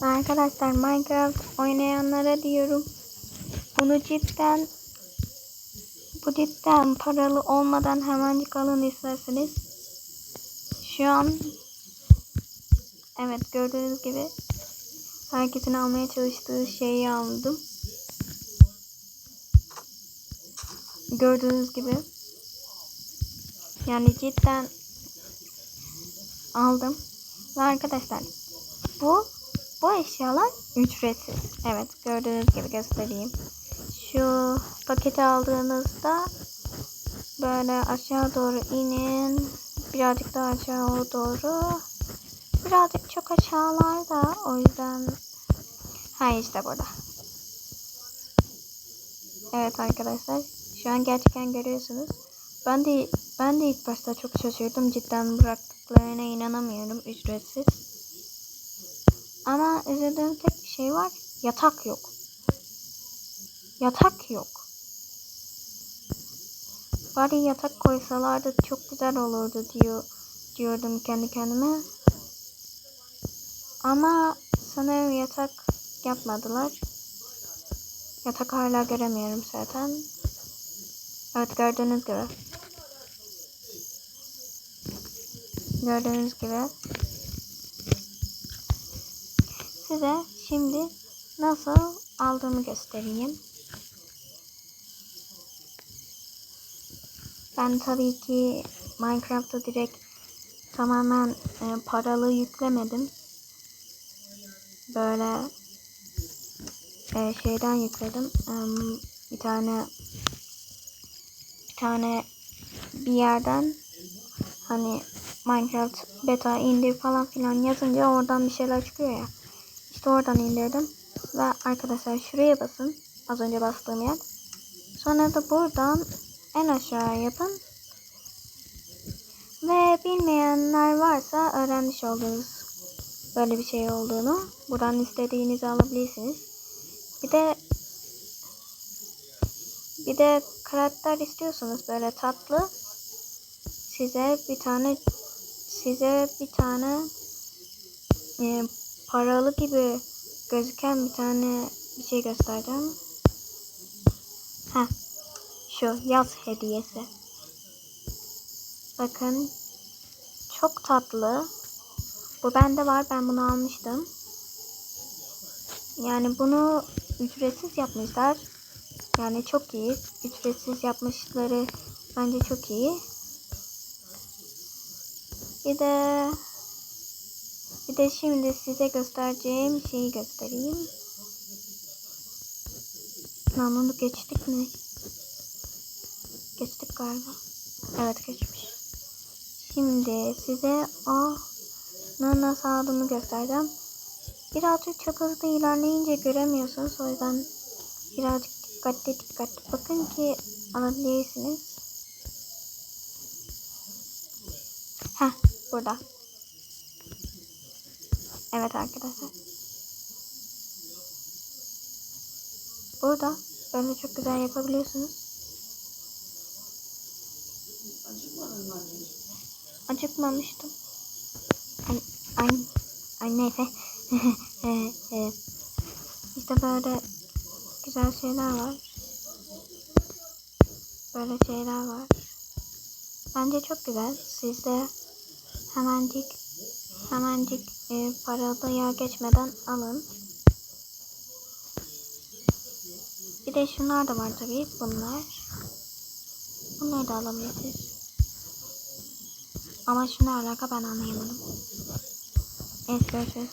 Arkadaşlar Minecraft oynayanlara diyorum. Bunu cidden bu cidden paralı olmadan hemencik alın isterseniz. Şu an evet gördüğünüz gibi herkesin almaya çalıştığı şeyi aldım. Gördüğünüz gibi yani cidden aldım. Ve arkadaşlar bu bu eşyalar ücretsiz. Evet gördüğünüz gibi göstereyim. Şu paketi aldığınızda böyle aşağı doğru inin. Birazcık daha aşağı doğru. Birazcık çok aşağılarda. O yüzden ha işte burada. Evet arkadaşlar. Şu an gerçekten görüyorsunuz. Ben de ben de ilk başta çok şaşırdım. Cidden bıraktıklarına inanamıyorum. Ücretsiz. Ama üzüldüğüm tek bir şey var. Yatak yok. Yatak yok. Bari yatak koysalardı çok güzel olurdu diyor diyordum kendi kendime. Ama sanırım yatak yapmadılar. Yatak hala göremiyorum zaten. Evet gördüğünüz gibi. Gördüğünüz gibi. Size şimdi nasıl aldığımı göstereyim. Ben tabii ki Minecraft'ta direkt tamamen e, paralı yüklemedim. Böyle e, şeyden yükledim. E, bir tane bir tane bir yerden hani Minecraft beta indir falan filan yazınca oradan bir şeyler çıkıyor ya. İşte oradan indirdim. Ve arkadaşlar şuraya basın. Az önce bastığım yer. Sonra da buradan en aşağı yapın. Ve bilmeyenler varsa öğrenmiş oluruz. Böyle bir şey olduğunu. Buradan istediğinizi alabilirsiniz. Bir de bir de karakter istiyorsanız böyle tatlı size bir tane size bir tane e, paralı gibi gözüken bir tane bir şey göstereceğim. Heh. Şu yaz hediyesi. Bakın. Çok tatlı. Bu bende var. Ben bunu almıştım. Yani bunu ücretsiz yapmışlar. Yani çok iyi. Ücretsiz yapmışları bence çok iyi. Bir de bir de şimdi size göstereceğim şeyi göstereyim. Lan onu geçtik mi? Geçtik galiba. Evet geçmiş. Şimdi size o nasıl aldığımı göstereceğim. Birazcık çok hızlı ilerleyince göremiyorsunuz. O yüzden birazcık dikkatli dikkatli bakın ki alabilirsiniz. Heh burada. Evet arkadaşlar. Burada böyle çok güzel yapabiliyorsunuz. Acıkmamıştım. Ay, ay, ay neyse. işte böyle güzel şeyler var. Böyle şeyler var. Bence çok güzel. Siz de hemencik hemencik e, paralıya geçmeden alın. Bir de şunlar da var tabii. Bunlar. Bunları da alabilirsiniz. Ama şuna alaka ben anlayamadım. Evet görüşürüz.